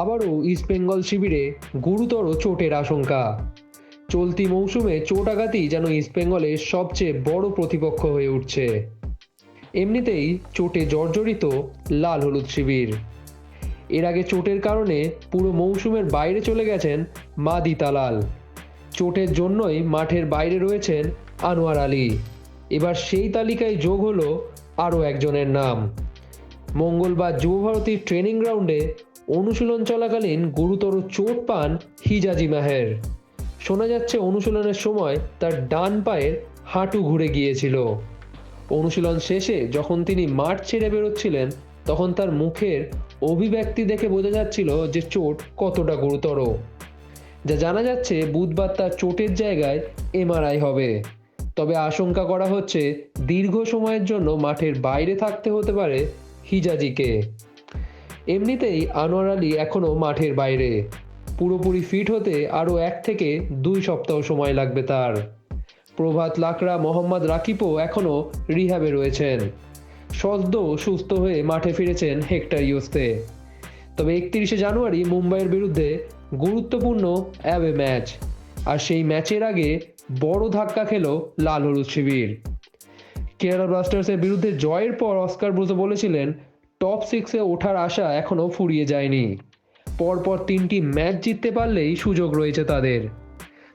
আবারও ইস্টবেঙ্গল শিবিরে গুরুতর চোটের আশঙ্কা। চলতি মৌসুমে চোট আঘাতই যেন ইস্টবেঙ্গলের সবচেয়ে বড় প্রতিপক্ষ হয়ে উঠছে। এমনিতেই চোটে জর্জরিত লাল হলুদ শিবির। এর আগে চোটের কারণে পুরো মৌসুমের বাইরে চলে গেছেন মাদি তালাল। চোটের জন্যই মাঠের বাইরে রয়েছেন আনোয়ার আলী। এবার সেই তালিকায় যোগ হলো আরও একজনের নাম। মঙ্গলবার যুবভারতীর ট্রেনিং গ্রাউন্ডে অনুশীলন চলাকালীন গুরুতর চোট পান হিজাজি মাহের। শোনা যাচ্ছে অনুশীলনের সময় তার ডান পায়ের হাঁটু ঘুরে গিয়েছিল। অনুশীলন শেষে যখন তিনি মাঠ ছেড়ে বেরোচ্ছিলেন, তখন তার মুখের অভিব্যক্তি দেখে বোঝা যাচ্ছিল যে চোট কতটা গুরুতর। যা জানা যাচ্ছে বুধবার তার চোটের জায়গায় এমআরআই হবে। তবে আশঙ্কা করা হচ্ছে দীর্ঘ সময়ের জন্য মাঠের বাইরে থাকতে হতে পারে হিজাজিকে। এমনিতেই আনোয়ার আলী এখনও মাঠের বাইরে। পুরোপুরি ফিট হতে আরও এক থেকে দুই সপ্তাহ সময় লাগবে তার। প্রভাত লাকড়া, মোহাম্মদ রাকিবও এখনও রিহাবে রয়েছেন। সদ্য সুস্থ হয়ে মাঠে ফিরেছেন হেক্টর ইউস্তে। তবে একত্রিশে জানুয়ারি মুম্বাইয়ের বিরুদ্ধে গুরুত্বপূর্ণ অ্যাওয়ে ম্যাচ। আর সেই ম্যাচের আগে বড় ধাক্কা খেল লাল হলুদ শিবির। কেরালা ব্লাস্টার্সের বিরুদ্ধে জয়ের পর অস্কার ব্রুজো বলেছিলেন টপ সিক্সে ওঠার আশা এখনও ফুরিয়ে যায়নি। পরপর তিনটি ম্যাচ জিততে পারলেই সুযোগ রয়েছে তাদের।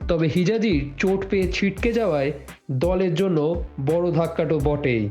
তবে হিজাজির চোট পেয়ে ছিটকে যাওয়ায় দলের জন্য বড় ধাক্কাটো বটেই।